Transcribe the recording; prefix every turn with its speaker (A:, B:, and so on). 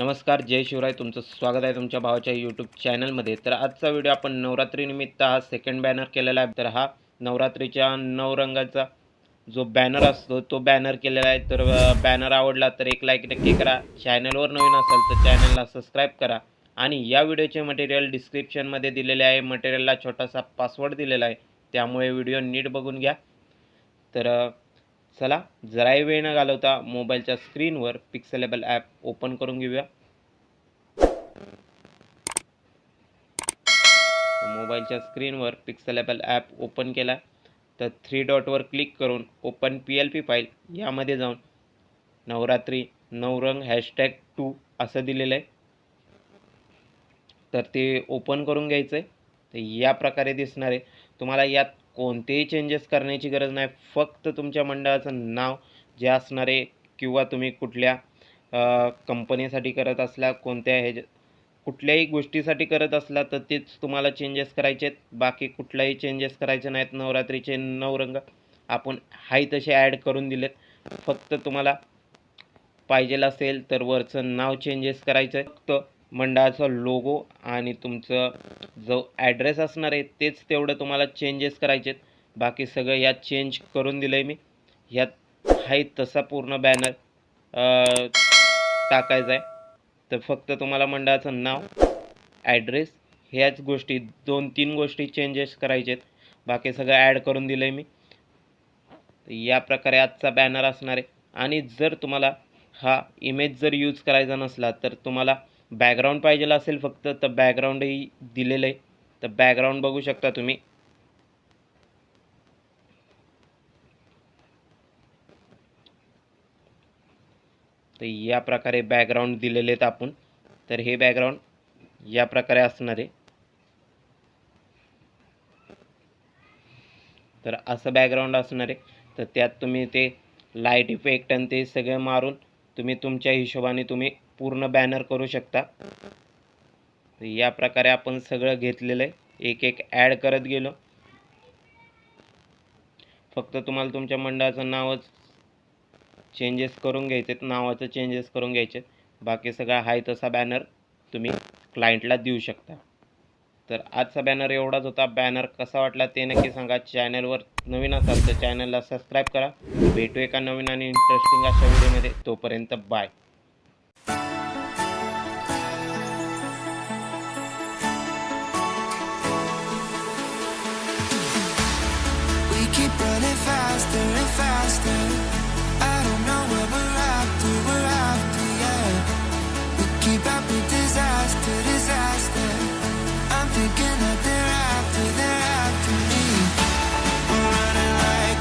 A: नमस्कार जय शिवराय. तुमचं स्वागत आहे तुमच्या भावाच्या यूट्यूब चॅनलमध्ये तर आजचा व्हिडिओ आपण नवरात्रीनिमित्त हा सेकंड बॅनर केलेला आहे. तर हा नवरात्रीच्या नऊ रंगाचा जो बॅनर असतो तो बॅनर केलेला आहे. तर बॅनर आवडला तर एक लाईक नक्की करा. चॅनलवर नवीन असाल तर चॅनलला सबस्क्राईब करा. आणि या व्हिडिओचे मटेरियल डिस्क्रिप्शनमध्ये दिलेले आहे. मटेरियलला छोटासा पासवर्ड दिलेला आहे. त्यामुळे व्हिडिओ नीट बघून घ्या. तर चला जराही वेळ न घालवता मोबाईलच्या स्क्रीनवर पिक्सलेबल ॲप ओपन करून घेऊया. मोबाईलच्या स्क्रीनवर पिक्सलेबल ॲप ओपन केला. तर थ्री डॉटवर क्लिक करून open P L P file यामध्ये जाऊन नवरात्री नवरंग हॅशटॅग टू असं दिलेलं आहे. तर ते ओपन करून घ्यायचं आहे तर या प्रकारे दिसणार आहे. तुम्हाला यात कोणतेही चेंजेस करण्याची गरज नाही. फक्त तुमच्या मंडळाचं नाव जे असणारे किंवा तुम्ही कुठल्या कंपनीसाठी करत असला कोणत्या ह्याच्या कुठल्याही गोष्टीसाठी करत असला तर तेच तुम्हाला चेंजेस करायचे आहेत. बाकी कुठलाही चेंजेस करायचे नाहीत. नवरात्रीचे नऊ रंग आपण हाय तसे ॲड करून दिलेत. फक्त तुम्हाला पाहिजेल असेल तर वरचं नाव चेंजेस करायचं आहे फक्त मंडळाचा लोगो आणि तुमचं जो ॲड्रेस असणार आहे तेच तेवढं तुम्हाला चेंजेस करायचे आहेत बाकी सगळं यात चेंज करून दिलं आहे मी. ह्यात हाही तसा पूर्ण बॅनर टाकायचा आहे. तर फक्त तुम्हाला मंडळाचं नाव ॲड्रेस ह्याच गोष्टी दोन तीन गोष्टी चेंजेस करायचे आहेत बाकी सगळं ॲड करून दिलं आहे मी. या प्रकारे आजचा बॅनर असणार आहे. आणि जर तुम्हाला हा इमेज जर यूज करायचा नसला तर तुम्हाला बॅकग्राऊंड पाहिजे असेल फक्त तर बॅकग्राऊंडही दिलेलं आहे. तर बॅकग्राऊंड बघू शकता तुम्ही. तर या प्रकारे बॅकग्राऊंड दिलेले आहेत आपण. तर हे बॅकग्राऊंड या प्रकारे असणार आहे. तर असं बॅकग्राऊंड असणार आहे. तर त्यात तुम्ही ते लाइट इफेक्ट आणि ते सगळे मारून तुम्ही तुमच्या हिशोबाने तुम्ही पूर्ण बॅनर करू शकता. या प्रकारे आपण सगळं घेतलेलं आहे. एक एक ॲड करत गेलो. फक्त तुम्हाला तुमच्या मंडळाचं नावच चेंजेस करून घ्यायचे नावाचं चेंजेस करून घ्यायचे बाकी सगळा हाय तसा बॅनर तुम्ही क्लायंटला देऊ शकता. तर आजचा बॅनर एवढाच होता. बॅनर कसा वाटला ते नक्की सांगा. चॅनलवर नवीन असाल तर चॅनलला सबस्क्राईब करा. भेटू एका नवीन आणि इंटरेस्टिंग अशा व्हिडिओमध्ये तोपर्यंत bye
B: keep running faster and faster. I don't know where we're after, we're after, yeah. We keep up with disaster, disaster. I'm thinking